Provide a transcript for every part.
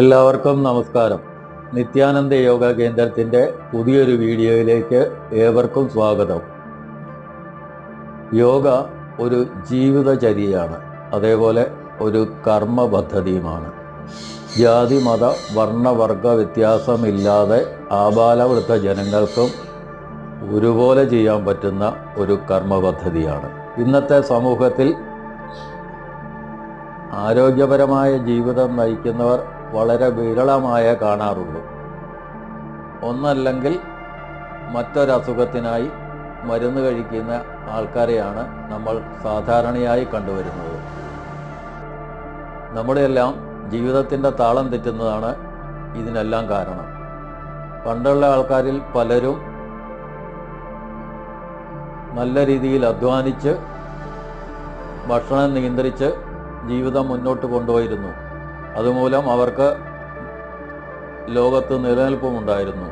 എല്ലാവർക്കും നമസ്കാരം. നിത്യാനന്ദ യോഗ കേന്ദ്രത്തിന്റെ പുതിയൊരു വീഡിയോയിലേക്ക് ഏവർക്കും സ്വാഗതം. യോഗ ഒരു ജീവിതചര്യയാണ്. അതേപോലെ ഒരു കർമ്മ പദ്ധതിയുമാണ് ജാതി മത വർണവർഗ വ്യത്യാസമില്ലാതെ ആബാലവൃദ്ധ ജനങ്ങൾക്കും ഒരുപോലെ ചെയ്യാൻ പറ്റുന്ന ഒരു കർമ്മ പദ്ധതിയാണ് ഇന്നത്തെ സമൂഹത്തിൽ ആരോഗ്യപരമായ ജീവിതം നയിക്കുന്നവർ വളരെ വിരളമായ കാണാറുള്ളൂ. ഒന്നല്ലെങ്കിൽ മറ്റൊരസുഖത്തിനായി മരുന്ന് കഴിക്കുന്ന ആൾക്കാരെയാണ് നമ്മൾ സാധാരണയായി കണ്ടുവരുന്നത്. നമ്മുടെയെല്ലാം ജീവിതത്തിന്റെ താളം തെറ്റുന്നതാണ് ഇതിനെല്ലാം കാരണം. പണ്ടുള്ള ആൾക്കാരിൽ പലരും നല്ല രീതിയിൽ അധ്വാനിച്ച് ഭക്ഷണം നിയന്ത്രിച്ച് ജീവിതം മുന്നോട്ട് കൊണ്ടുപോയിരുന്നു. അതുമൂലം അവർക്ക് ലോകത്ത് നിലനിൽപ്പുമുണ്ടായിരുന്നു.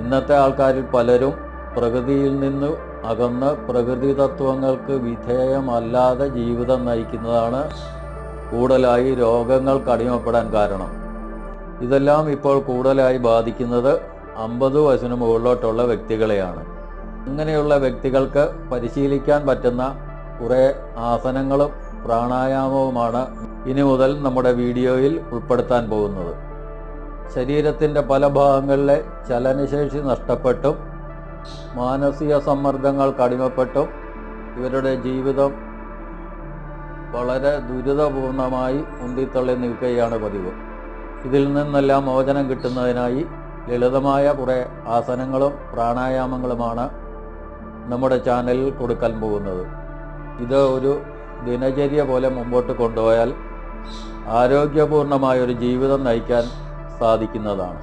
ഇന്നത്തെ ആൾക്കാരിൽ പലരും പ്രകൃതിയിൽ നിന്ന് അകന്ന് പ്രകൃതി തത്വങ്ങൾക്ക് വിധേയമല്ലാതെ ജീവിതം നയിക്കുന്നതാണ് കൂടുതലായി രോഗങ്ങൾക്ക് അടിമപ്പെടാൻ കാരണം. ഇതെല്ലാം ഇപ്പോൾ കൂടുതലായി ബാധിക്കുന്നത് അമ്പത് വയസ്സിന് മുകളിലോട്ടുള്ള വ്യക്തികളെയാണ്. ഇങ്ങനെയുള്ള വ്യക്തികൾക്ക് പരിശീലിക്കാൻ പറ്റുന്ന കുറേ ആസനങ്ങളും പ്രാണായാമവുമാണ് ഇനി മുതൽ നമ്മുടെ വീഡിയോയിൽ ഉൾപ്പെടുത്താൻ പോകുന്നത്. ശരീരത്തിന്റെ പല ഭാഗങ്ങളിലെ ചലനശേഷി നഷ്ടപ്പെട്ടും മാനസിക സമ്മർദ്ദങ്ങൾ അടിമപ്പെട്ടും ഇവരുടെ ജീവിതം വളരെ ദുരിതപൂർണമായി ഉന്തിത്തള്ളി നിൽക്കുകയാണ് പതിവ്. ഇതിൽ നിന്നെല്ലാം മോചനം കിട്ടുന്നതിനായി ലളിതമായ കുറേ ആസനങ്ങളും പ്രാണായാമങ്ങളുമാണ് നമ്മുടെ ചാനലിൽ കൊടുക്കാൻ പോകുന്നത്. ഇത് ഒരു ദിനചര്യ പോലെ മുമ്പോട്ട് കൊണ്ടുപോയാൽ ആരോഗ്യപൂർണമായ ഒരു ജീവിതം നയിക്കാൻ സാധിക്കുന്നതാണ്.